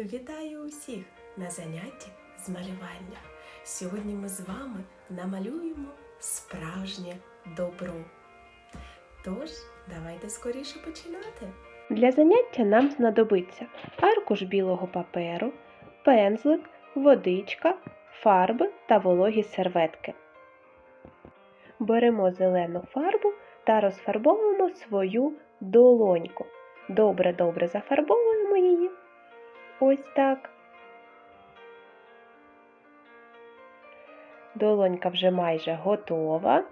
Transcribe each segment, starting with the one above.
Вітаю усіх на занятті з малювання. Сьогодні ми з вами намалюємо справжнє добро. Тож, давайте скоріше починати. Для заняття нам знадобиться аркуш білого паперу, пензлик, водичка, фарби та вологі серветки. Беремо зелену фарбу та розфарбовуємо свою долоньку. Добре-добре зафарбовуємо її. Ось так. Долонька вже майже готова.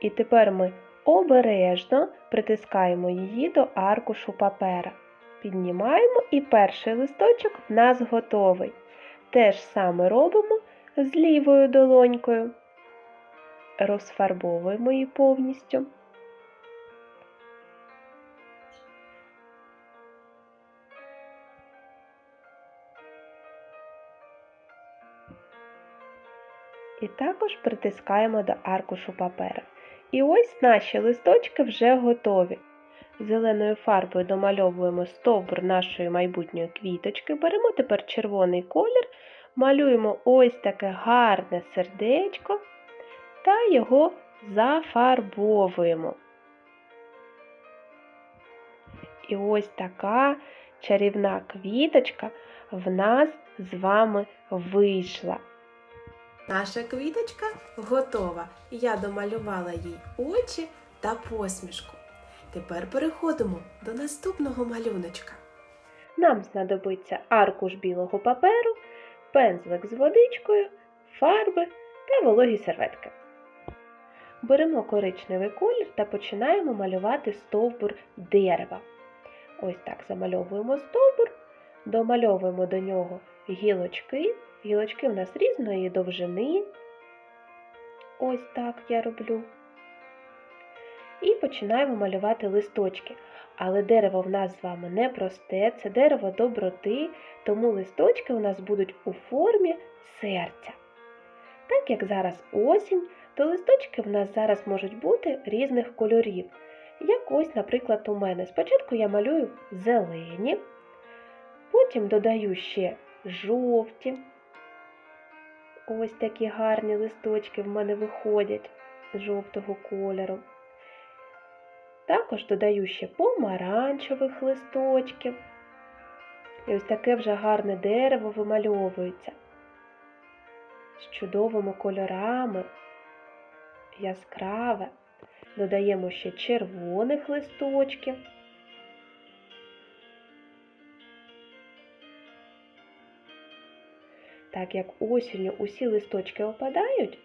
І тепер ми обережно притискаємо її до аркушу папера. Піднімаємо і перший листочок в нас готовий. Те ж саме робимо з лівою долонькою. Розфарбовуємо її повністю. І також притискаємо до аркушу папера. І ось наші листочки вже готові. Зеленою фарбою домальовуємо стовбур нашої майбутньої квіточки. Беремо тепер червоний колір, малюємо ось таке гарне сердечко та його зафарбовуємо. І ось така чарівна квіточка в нас з вами вийшла. Наша квіточка готова. Я домалювала їй очі та посмішку. Тепер переходимо до наступного малюночка. Нам знадобиться аркуш білого паперу, пензлик з водичкою, фарби та вологі серветки. Беремо коричневий колір та починаємо малювати стовбур дерева. Ось так замальовуємо стовбур, домальовуємо до нього гілочки. Гілочки в нас різної довжини. Ось так я роблю. І починаємо малювати листочки. Але дерево в нас з вами не просте, це дерево доброти, тому листочки у нас будуть у формі серця. Так як зараз осінь, то листочки в нас зараз можуть бути різних кольорів. Як ось, наприклад, у мене. Спочатку я малюю зелені, потім додаю ще жовті. Ось такі гарні листочки в мене виходять з жовтого кольору. Також додаю ще помаранчевих листочків. І ось таке вже гарне дерево вимальовується з чудовими кольорами, яскраве. Додаємо ще червоних листочків. Так як осінню усі листочки опадають,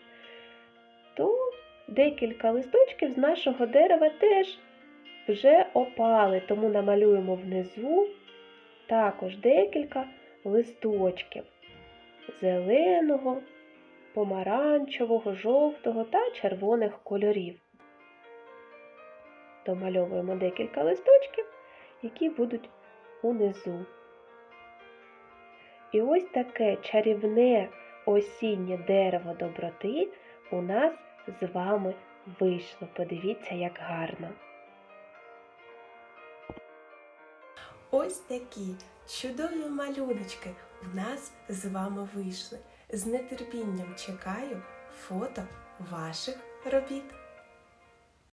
то декілька листочків з нашого дерева теж вже опали, тому намалюємо внизу також декілька листочків зеленого, помаранчевого, жовтого та червоних кольорів. Домальовуємо декілька листочків, які будуть унизу. І ось таке чарівне осіннє дерево доброти у нас з вами вийшло. Подивіться, як гарно. Ось такі чудові малюночки в нас з вами вийшли. З нетерпінням чекаю фото ваших робіт.